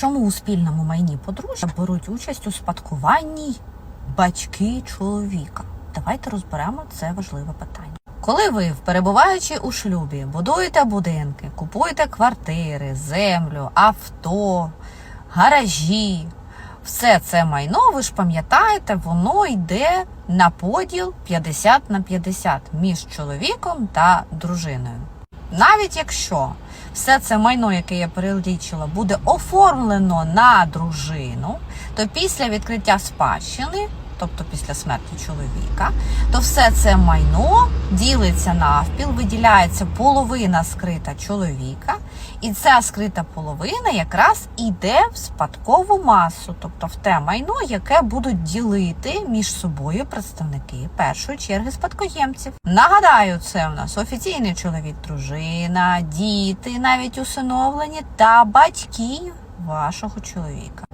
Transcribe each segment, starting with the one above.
Чому у спільному майні подружжя беруть участь у спадкуванні батьки чоловіка? Давайте розберемо це важливе питання. Коли ви, перебуваючи у шлюбі, будуєте будинки, купуєте квартири, землю, авто, гаражі, все це майно, ви ж пам'ятаєте, воно йде на поділ 50 на 50 між чоловіком та дружиною. Навіть якщо все це майно, яке я перелічила, буде оформлено на дружину, то після відкриття спадщини, тобто після смерті чоловіка, то все це майно ділиться навпіл, виділяється половина скрита чоловіка, і ця скрита половина якраз іде в спадкову масу, тобто в те майно, яке будуть ділити між собою представники першої черги спадкоємців. Нагадаю, це у нас офіційний чоловік, дружина, діти, навіть усиновлені та батьки вашого чоловіка.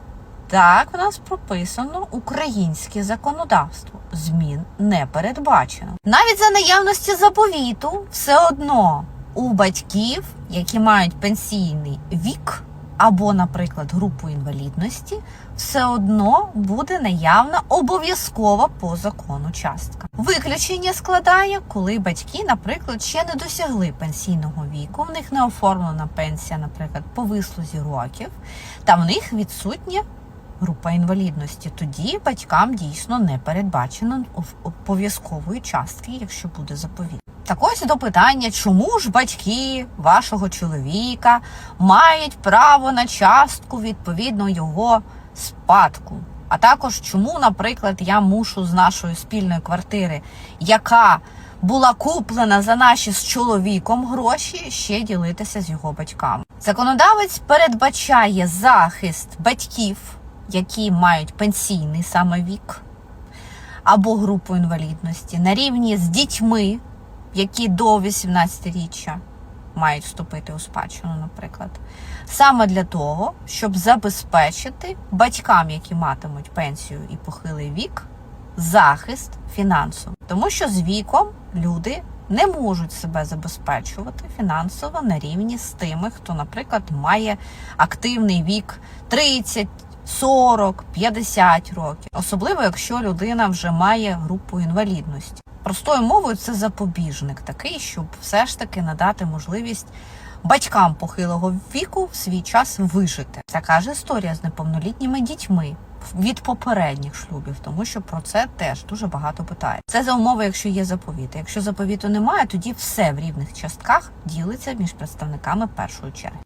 Так в нас прописано українське законодавство. Змін не передбачено. Навіть за наявності заповіту все одно у батьків, які мають пенсійний вік або, наприклад, групу інвалідності, все одно буде наявна обов'язкова по закону частка. Виключення складає, коли батьки, наприклад, ще не досягли пенсійного віку, в них не оформлена пенсія, наприклад, по вислузі років, та в них відсутнє група інвалідності. Тоді батькам дійсно не передбачено обов'язкової частки, якщо буде заповіт. Так ось до питання, чому ж батьки вашого чоловіка мають право на частку відповідно його спадку? А також чому, наприклад, я мушу з нашої спільної квартири, яка була куплена за наші з чоловіком гроші, ще ділитися з його батьками. Законодавець передбачає захист батьків, які мають пенсійний саме вік або групу інвалідності на рівні з дітьми, які до 18-річчя мають вступити у спадщину, наприклад, саме для того, щоб забезпечити батькам, які матимуть пенсію і похилий вік, захист фінансовий. Тому що з віком люди не можуть себе забезпечувати фінансово на рівні з тими, хто, наприклад, має активний вік 30, 40, 50 років, особливо якщо людина вже має групу інвалідності. Простою мовою це запобіжник такий, щоб все ж таки надати можливість батькам похилого віку в свій час вижити. Така ж історія з неповнолітніми дітьми від попередніх шлюбів, тому що про це теж дуже багато питає. Це за умови, якщо є заповіт. Якщо заповіту немає, тоді все в рівних частках ділиться між представниками першої черги.